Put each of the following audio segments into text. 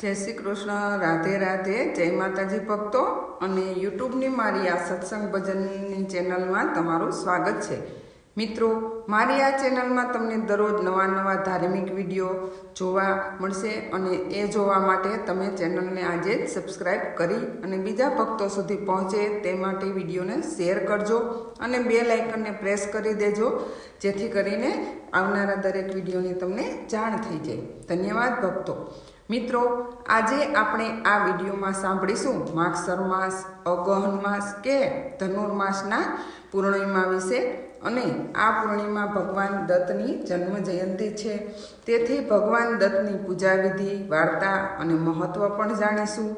જય શ્રી કૃષ્ણ, રાધે રાધે, જય માતાજી ભક્તો અને યુટ્યુબની મારી આ સત્સંગ ભજનની ચેનલમાં તમારું સ્વાગત છે. મિત્રો, મારી આ ચેનલમાં તમને દરરોજ નવા નવા ધાર્મિક વીડિયો જોવા મળશે અને એ જોવા માટે તમે ચેનલને આજે જ સબસ્ક્રાઈબ કરી અને બીજા ભક્તો સુધી પહોંચે તે માટે વિડીયોને શેર કરજો અને બે લાઇકનને પ્રેસ કરી દેજો, જેથી કરીને આવનારા દરેક વિડીયોની તમને જાણ થઈ જાય. ધન્યવાદ ભક્તો. મિત્રો, આજે આપણે આ વિડીયોમાં સાંભળીશું માગસર માસ અગહન માસ કે ધનુર્માસના પૂર્ણિમા વિશે અને આ પૂર્ણિમા ભગવાન દત્તની જન્મ જયંતિ છે. તેથી ભગવાન દત્તની પૂજા વિધિ વાર્તા અને મહત્વ પણ જાણીશું.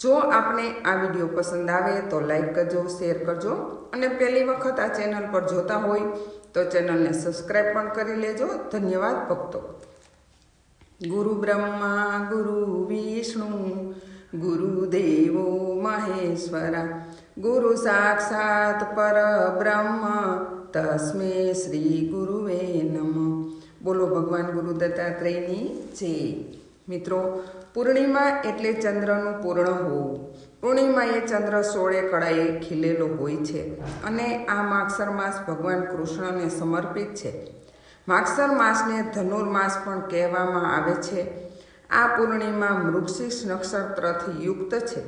જો આપને આ વીડિયો પસંદ આવે તો લાઈક કરજો, શેર કરજો અને પહેલી વખત આ ચેનલ પર જોતા હોય તો ચેનલને સબસ્ક્રાઈબ પણ કરી લેજો. ધન્યવાદ ભક્તો. ગુરુ બ્રહ્મા ગુરુ વિષ્ણુ ગુરુદેવો મહેશ્વરા ગુરુ સાક્ષાત પર બ્રહ્મ તસ્મે શ્રી ગુરુવે નમ બોલો ભગવાન ગુરુ દત્તાત્રેયની જય. મિત્રો, પૂર્ણિમા એટલે ચંદ્રનું પૂર્ણ હોવું. પૂર્ણિમા એ ચંદ્ર સોળે કળાએ ખીલેલો હોય છે અને આ માક્ષર માસ ભગવાન કૃષ્ણને સમર્પિત છે. માગસર માસને ધનુર્માસ પણ કહેવામાં આવે છે. આ પૂર્ણિમા મૃક્ષિક્ષ નક્ષત્રથી યુક્ત છે.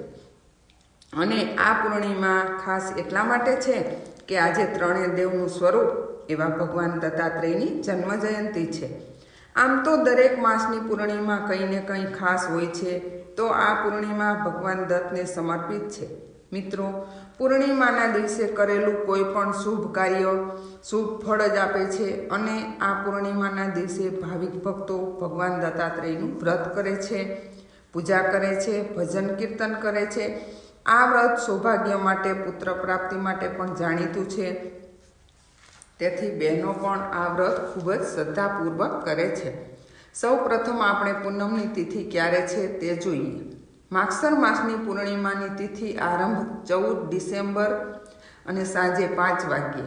અને આ પૂર્ણિમા ખાસ એટલા માટે છે કે આજે ત્રણેય દેવનું સ્વરૂપ એવા ભગવાન દત્તાત્રેયની જન્મ જયંતિ છે. આમ તો દરેક માસની પૂર્ણિમા કંઈ ને કંઈ ખાસ હોય છે, તો આ પૂર્ણિમા ભગવાન દત્તને સમર્પિત છે. મિત્રો, પૂર્ણિમાના દિવસે કરેલું કોઈ પણ શુભ કાર્ય, શુભ ફળ જ આપે છે અને આ પૂર્ણિમાના દિવસે ભાવિક ભક્તો ભગવાન દત્તાત્રેયનું વ્રત કરે છે, પૂજા કરે છે, ભજન કીર્તન કરે છે. આ વ્રત સૌભાગ્ય માટે, પુત્ર પ્રાપ્તિ માટે પણ જાણીતું છે. તેથી બહેનો પણ આ વ્રત ખૂબ જ શ્રદ્ધાપૂર્વક કરે છે. સૌ પ્રથમ આપણે પૂનમની તિથિ ક્યારે છે તે જોઈએ. માગસર માસની પૂર્ણિમાની તિથિ આરંભ ચૌદ ડિસેમ્બર અને સાંજે પાંચ વાગ્યે.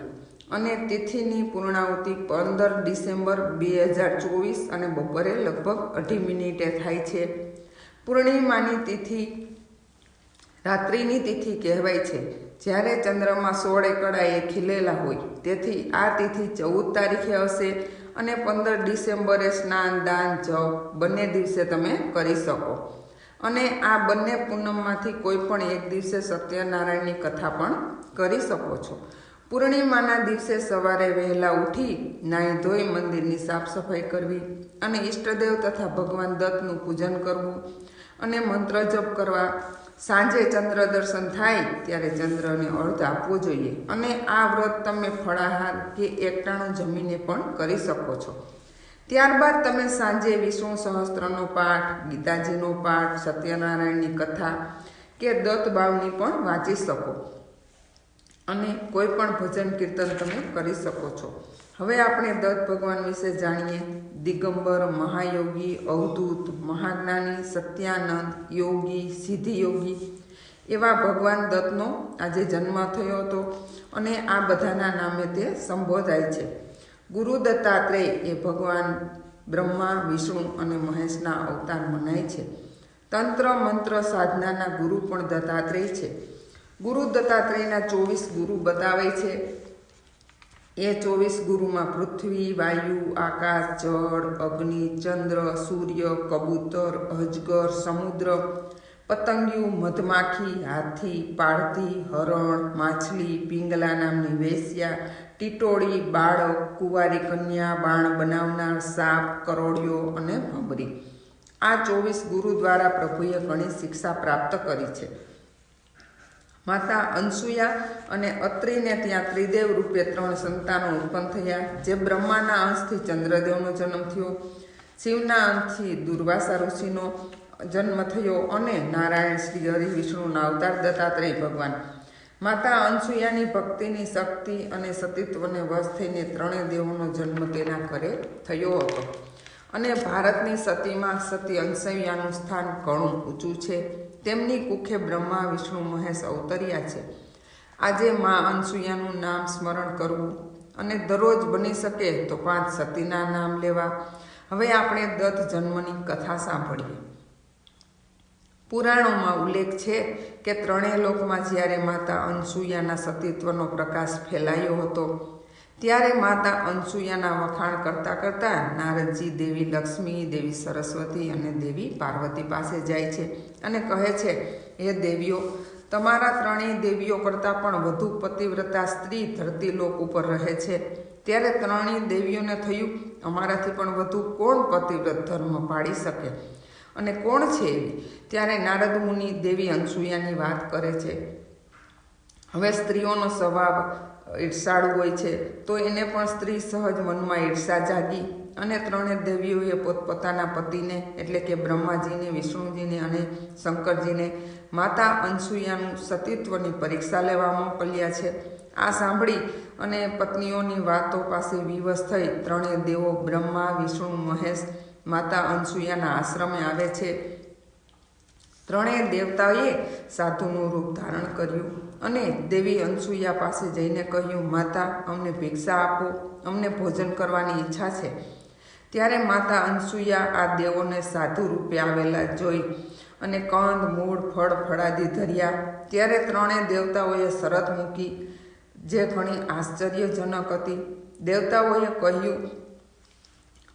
અને તિથિની પૂર્ણાવતિ પંદર ડિસેમ્બર બે હજાર ચોવીસ અને બપોરે લગભગ અઢી મિનિટે થાય છે. પૂર્ણિમાની તિથિ રાત્રિની તિથિ કહેવાય છે. જ્યારે ચંદ્રમાં સોળે એકડાએ ખીલેલા હોય, તેથી આ તિથિ ચૌદ તારીખે હશે અને પંદર ડિસેમ્બરે સ્નાન, દાન, જપ બંને દિવસે તમે કરી શકો. અને આ બંને પૂનમમાંથી કોઈ પણ એક દિવસે સત્યનારાયણની કથા પણ કરી શકો છો. પૂર્ણિમાના દિવસે સવારે વહેલા ઉઠી નાહી ધોઈ મંદિરની સાફ સફાઈ કરવી અને ઈષ્ટદેવ તથા ભગવાન દત્તનું પૂજન કરવું અને મંત્ર જપ કરવા. સાંજે ચંદ્ર દર્શન થાય ત્યારે ચંદ્રને અર્ધ આપવો જોઈએ અને આ વ્રત તમે ફળાહાર કે એકટાણું જમીને પણ કરી શકો છો. ત્યારબાદ તમે સાંજે વિષ્ણુ સહસ્ત્રનો પાઠ, ગીતાજીનો પાઠ, સત્યનારાયણની કથા કે દત્તભાવની પણ વાંચી શકો. અને કોઈ પણ ભજન કીર્તન તમે કરી શકો છો. હવે આપણે દત્ત ભગવાન વિશે જાણીએ. દિગંબર, મહાયોગી, અવધૂત, મહાજ્ઞાની, સત્યાનંદ, યોગી સિદ્ધિ યોગી એવા ભગવાન દત્તનો આજે જન્મ થયો હતો અને આ બધાના નામે તે સંબોધાય છે. ગુરુ દત્તાત્રેય એ ભગવાન બ્રહ્મા, વિષ્ણુ અને મહેશના અવતાર મનાય છે. તંત્ર, મંત્ર, સાધનાના ગુરુ પણ દત્તાત્રેય છે. ગુરુ દત્તાત્રેયના ચોવીસ ગુરુ બતાવે છે. એ ચોવીસ ગુરુમાં પૃથ્વી, વાયુ, આકાશ, જળ, અગ્નિ, ચંદ્ર, સૂર્ય, કબૂતર, અજગર, સમુદ્ર પતંગિયું મધમાખી, હાથી પાળતી હરણ, માછલી, પિંગલા નામની વેશ્યા, ટીટોળી, બાળક, કુંવારી કન્યા, બાણ બનાવનાર, સાપ, કરોડિયો અને ભમરી આ ચોવીસ ગુરુ દ્વારા પ્રભુએ ઘણી શિક્ષા પ્રાપ્ત કરી છે. માતા અંસુયા અને અત્રિને ત્યાં ત્રિદેવ રૂપે ત્રણ સંતાનો ઉત્પન્ન થયા, જે બ્રહ્માના અંશથી ચંદ્રદેવનો જન્મ થયો, શિવના અંશથી દુર્વાસા ઋષિનો જન્મ થયો અને નારાયણ શ્રી હરિ વિષ્ણુના અવતાર દત્તાત્રેય ભગવાન. માતા અનસુયાની ભક્તિની શક્તિ અને સતીત્વને વશ થઈને ત્રણેય દેવોનો જન્મ તેના ઘરે થયો હતો. અને ભારતની સતીમાં સતી અંસૈયાનું સ્થાન ઘણું ઊંચું છે. તેમની કુખે બ્રહ્મા, વિષ્ણુ, મહેશ અવતર્યા છે. આજે મા અનસુયાનું નામ સ્મરણ કરવું અને દરરોજ બની શકે તો પાંચ સતીના નામ લેવા. હવે આપણે દત્ત જન્મની કથા સાંભળીએ. પુરાણોમાં ઉલ્લેખ છે કે ત્રણેય લોકમાં જ્યારે માતા અનસુયાના સતીત્વનો પ્રકાશ ફેલાયો હતો, ત્યારે માતા અનસુયાના વખાણ કરતા કરતા નારદજી દેવી લક્ષ્મી, દેવી સરસ્વતી અને દેવી પાર્વતી પાસે જાય છે અને કહે છે, હે દેવીઓ, તમારા ત્રણેય દેવીઓ કરતાં પણ વધુ પતિવ્રતા સ્ત્રી ધરતી લોક ઉપર રહે છે. ત્યારે ત્રણેય દેવીઓને થયું, અમારાથી પણ વધુ કોણ પતિવ્રત ધર્મ પાડી શકે? અને કોણ છે એવી ત્યારે નારદ મુનિ દેવી અનસુયાની વાત કરે છે. હવે સ્ત્રીઓનો સ્વભાવ ઈર્ષાળુ હોય છે, તો એને પણ સ્ત્રી સહજ મનમાં ઈર્ષા જાગી અને ત્રણે દેવીઓએ પોતપોતાના પતિને એટલે કે બ્રહ્માજીને, વિષ્ણુજીને અને શંકરજીને માતા અનસુયાનું સતીત્વની પરીક્ષા લેવા મોકલ્યા છે. આ સાંભળી અને પત્નીઓની વાતો પાસે વિવશ થઈ ત્રણેય દેવો બ્રહ્મા, વિષ્ણુ, મહેશ માતા અનસુયાના આશ્રમે આવે છે. ત્રણેય દેવતાએ સાધુનું રૂપ ધારણ કર્યું અને દેવી અનસુયા પાસે જઈને કહ્યું, માતા, અમને ભિક્ષા આપો, અમને ભોજન કરવાની ઈચ્છા છે. ત્યારે માતા અનસુયા આ દેવોને સાધુ રૂપે આવેલા જોઈ અને કંદ, મૂળ, ફળ, ફળાદી ધર્યા. ત્યારે ત્રણેય દેવતાઓએ શરત મૂકી, જે ઘણી આશ્ચર્યજનક હતી. દેવતાઓએ કહ્યું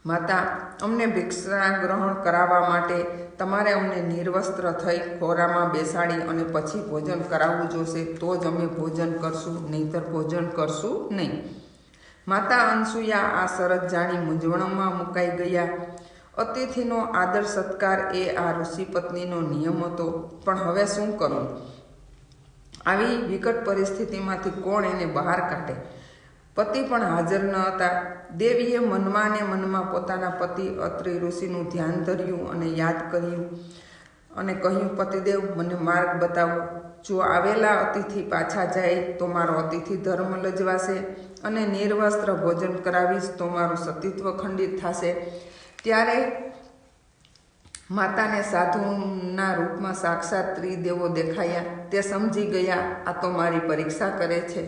માતા, અમને ભિક્ષા ગ્રહણ કરાવવા માટે તમારે અમને નિર્વસ્ત્ર થઈ ખોરામાં બેસાડી અને પછી ભોજન કરાવવું જોશે, તો જ અમે ભોજન કરશું, નહીતર ભોજન કરશું નહીં. માતા અનસુયા આ શરત જાણી મૂંઝવણમાં મુકાઈ ગયા. અતિથિનો આદર સત્કાર એ આ ઋષિ પત્નીનો નિયમ હતો, પણ હવે શું કરવું આવી વિકટ પરિસ્થિતિમાંથી કોણ એને બહાર કાઢે? પતિ પણ હાજર ન હતા. દેવીએ મનમાં ને મનમાં પોતાના પતિ અત્રિ ઋષિનું ધ્યાન ધર્યું અને યાદ કર્યું અને કહ્યું, પતિદેવ, મને માર્ગ બતાવો. જો આવેલા અતિથિ પાછા જાય તો મારો અતિથિ ધર્મ લજવાશે અને નિર્વસ્ત્ર ભોજન કરાવીશ તો મારું સતીત્વ ખંડિત થશે. ત્યારે માતાને સાધુના રૂપમાં સાક્ષાત ત્રિદેવો દેખાયા. તે સમજી ગયા, આ તો મારી પરીક્ષા કરે છે.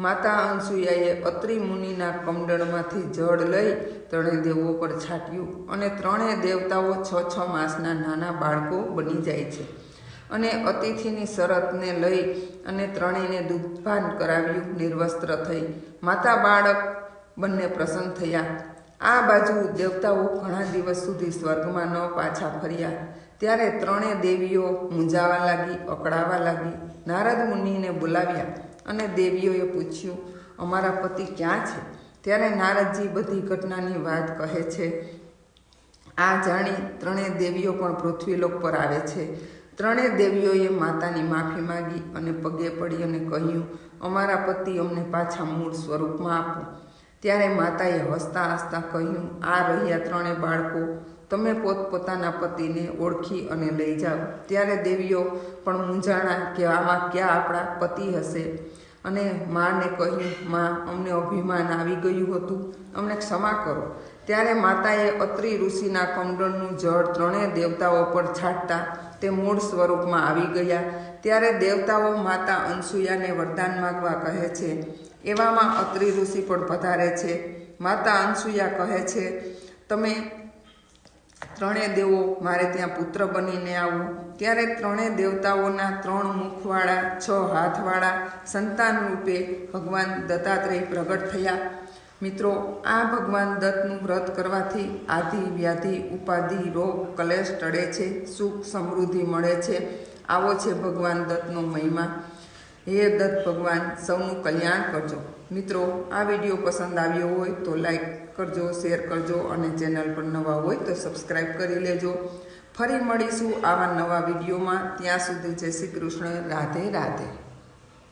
માતા અનસુયાએ અત્રિ મુનિના કમંડળમાંથી જળ લઈ ત્રણેય દેવો પર છાંટ્યું અને ત્રણેય દેવતાઓ છ છ માસના નાના બાળકો બની જાય છે. અને અતિથિની શરતને લઈ અને ત્રણેયને દૂધપાન કરાવ્યું, નિર્વસ્ત્ર થઈ. માતા બાળક બંને પ્રસન્ન થયા. આ બાજુ દેવતાઓ ઘણા દિવસ સુધી સ્વર્ગમાં ન પાછા ફર્યા. ત્યારે ત્રણેય દેવીઓ મૂંઝાવા લાગી, અકળાવા લાગી. નારદ મુનિને બોલાવ્યા અને દેવીઓએ પૂછ્યું, અમારા પતિ ક્યાં છે? ત્યારે નારદજી બધી ઘટનાની વાત કહે છે. આ જાણી ત્રણેય દેવીઓ પણ પૃથ્વીલોક પર આવે છે. ત્રણેય દેવીઓએ માતાની માફી માગી અને પગે પડી અને કહ્યું, અમારા પતિ અમને પાછા મૂળ સ્વરૂપમાં આપો. ત્યારે માતાએ હસતા હસતા કહ્યું, આ રહ્યા ત્રણેય બાળકો તમે પોતપોતાના પતિને ઓળખી અને લઈ જાઓ. ત્યારે દેવીઓ પણ મૂંઝાણા કે આમાં ક્યાં આપણા પતિ હશે? અને માને કહ્યું, માં, અમને અભિમાન આવી ગયું હતું. અમને ક્ષમા કરો. ત્યારે માતાએ અત્રિ ઋષિના કમંડળનું જળ ત્રણેય દેવતાઓ પર છાંટતા તે મૂળ સ્વરૂપમાં આવી ગયા. ત્યારે દેવતાઓ માતા અનસુયાને વરદાન માગવા કહે છે, એવામાં અત્રિ ઋષિ પણ પધારે છે. માતા અનસુયા કહે છે, તમે ત્રણેય દેવો મારે ત્યાં પુત્ર બનીને આવું. ત્યારે ત્રણેય દેવતાઓના ત્રણ મુખવાળા, છ હાથવાળા સંતાન રૂપે ભગવાન દત્તાત્રેય પ્રગટ થયા. મિત્રો, આ ભગવાન દત્તનું વ્રત કરવાથી આધિ વ્યાધિ, ઉપાધિ, રોગ, કલેશ ટળે છે, સુખ, સમૃદ્ધિ મળે છે. આવો છે ભગવાન દત્તનો મહિમા. હે દત્ત ભગવાન, સૌનું કલ્યાણ કરજો. મિત્રો, આ વીડિયો પસંદ આવ્યો હોય તો લાઈક કરજો શેર કરજો અને ચેનલ પર નવા હોય તો સબસ્ક્રાઈબ કરી લેજો. ફરી મળીશું આવા નવા વિડીયોમાં. ત્યાં સુધી જય શ્રી કૃષ્ણ. રાધે રાધે.